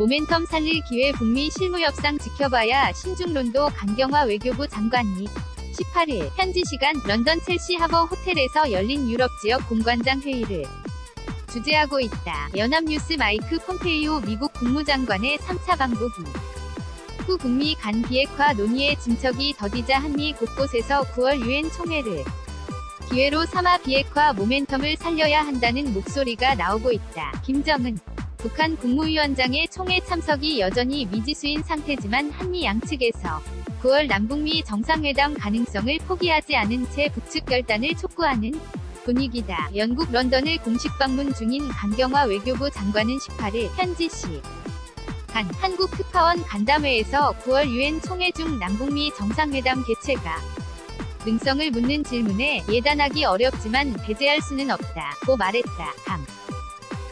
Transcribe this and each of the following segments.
모멘텀 살릴 기회 북미 실무협상 지켜봐야 신중론도 강경화 외교부 장관이 18일 현지 시간 런던 첼시 하버 호텔에서 열린 유럽 지역 공관장 회의를 주재하고 있다. 연합뉴스 마이크 폼페이오 미국 국무장관의 3차 방북이 후 북미 간 비핵화 논의의 진척이 더디자 한미 곳곳에서 9월 유엔 총회를 기회로 삼아 비핵화 모멘텀을 살려야 한다는 목소리가 나오고 있다. 김정은 북한 국무위원장의 총회 참석이 여전히 미지수인 상태지만 한미 양측에서 9월 남북미 정상회담 가능성을 포기하지 않은 채 북측 결단을 촉구하는 분위기다. 영국 런던을 공식 방문 중인 강경화 외교부 장관은 18일 현지 시 간 한국 특파원 간담회에서 9월 유엔 총회 중 남북미 정상회담 개최가 능성을 묻는 질문에 예단하기 어렵지만 배제할 수는 없다. 고 말했다. 강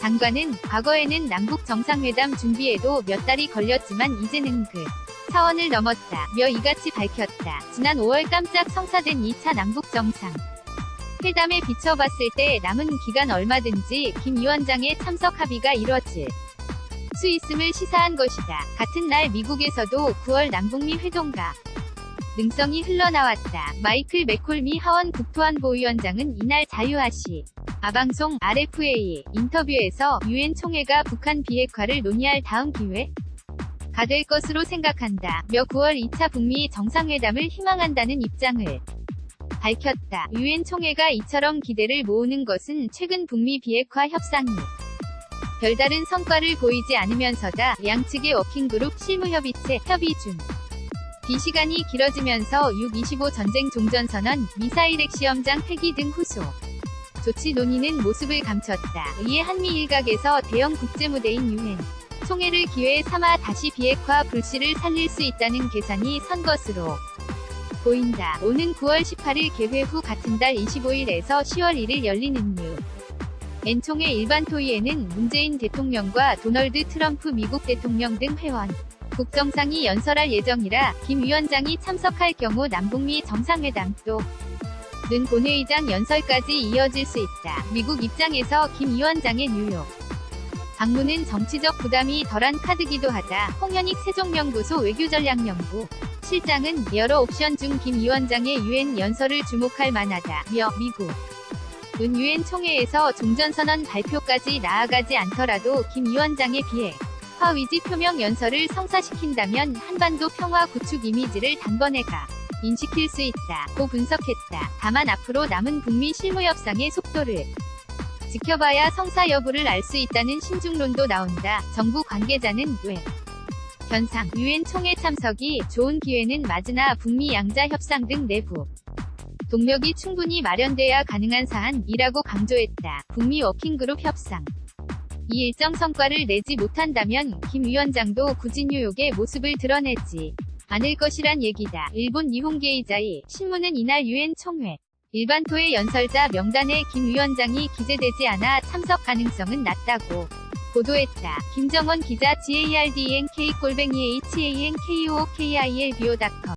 장관은 과거에는 남북 정상회담 준비에도 몇 달이 걸렸지만 이제는 그 차원을 넘었다 며 이같이 밝혔다. 지난 5월 깜짝 성사된 2차 남북 정상 회담에 비춰봤을 때 남은 기간 얼마든지 김 위원장의 참석 합의가 이뤄질 수 있음을 시사한 것이다. 같은 날 미국에서도 9월 남북미 회동가 능성이 흘러나왔다. 마이클 맥콜미 하원 국토안보위원장은 이날 자유아시 아방송 RFA 인터뷰에서 유엔 총회가 북한 비핵화를 논의할 다음 기회 가될 것으로 생각한다. 며 9월 2차 북미 정상회담을 희망한다는 입장을 밝혔다. 유엔 총회가 이처럼 기대를 모으는 것은 최근 북미 비핵화 협상이 별다른 성과를 보이지 않으면서다. 양측의 워킹그룹 실무협의체 협의 중. 이 시간이 길어지면서 6.25 전쟁 종전선언, 미사일 핵시험장 폐기 등 후속 조치 논의는 모습을 감췄다. 이에 한미 일각에서 대형 국제무대인 유엔 총회를 기회에 삼아 다시 비핵화 불씨를 살릴 수 있다는 계산이 선 것으로 보인다. 오는 9월 18일 개회 후 같은 달 25일에서 10월 1일 열리는 유. 엔 총회 일반 토의에는 문재인 대통령과 도널드 트럼프 미국 대통령 등 회원, 국정상이 연설할 예정이라 김 위원장이 참석할 경우 남북미 정상회담 또 는 본회의장 연설까지 이어질 수 있다. 미국 입장에서 김 위원장의 뉴욕 방문은 정치적 부담이 덜한 카드기도 하다. 홍현익 세종연구소 외교전략연구 실장은 여러 옵션 중 김 위원장의 유엔 연설을 주목할 만하다며 미국 은 유엔 총회에서 종전선언 발표까지 나아가지 않더라도 김 위원장에 비해 화위지 표명 연설을 성사시킨다면 한반도 평화 구축 이미지를 단번에 가 인식킬 수 있다. 고 분석했다. 다만 앞으로 남은 북미 실무 협상의 속도를 지켜봐야 성사 여부를 알 수 있다는 신중론도 나온다. 정부 관계자는 왜 현상 유엔 총회 참석이 좋은 기회는 맞으나 북미 양자 협상 등 내부 동력이 충분히 마련돼야 가능한 사안이라고 강조했다. 북미 워킹그룹 협상 이 일정 성과를 내지 못한다면 김 위원장도 굳이 뉴욕의 모습을 드러내지 않을 것이란 얘기다. 일본 니혼게이자이 신문은 이날 유엔 총회 일반토의 연설자 명단에 김 위원장이 기재되지 않아 참석 가능성은 낮다고 보도했다. 김정원 기자 GARDNK 골뱅이 HANKUOKILBO.com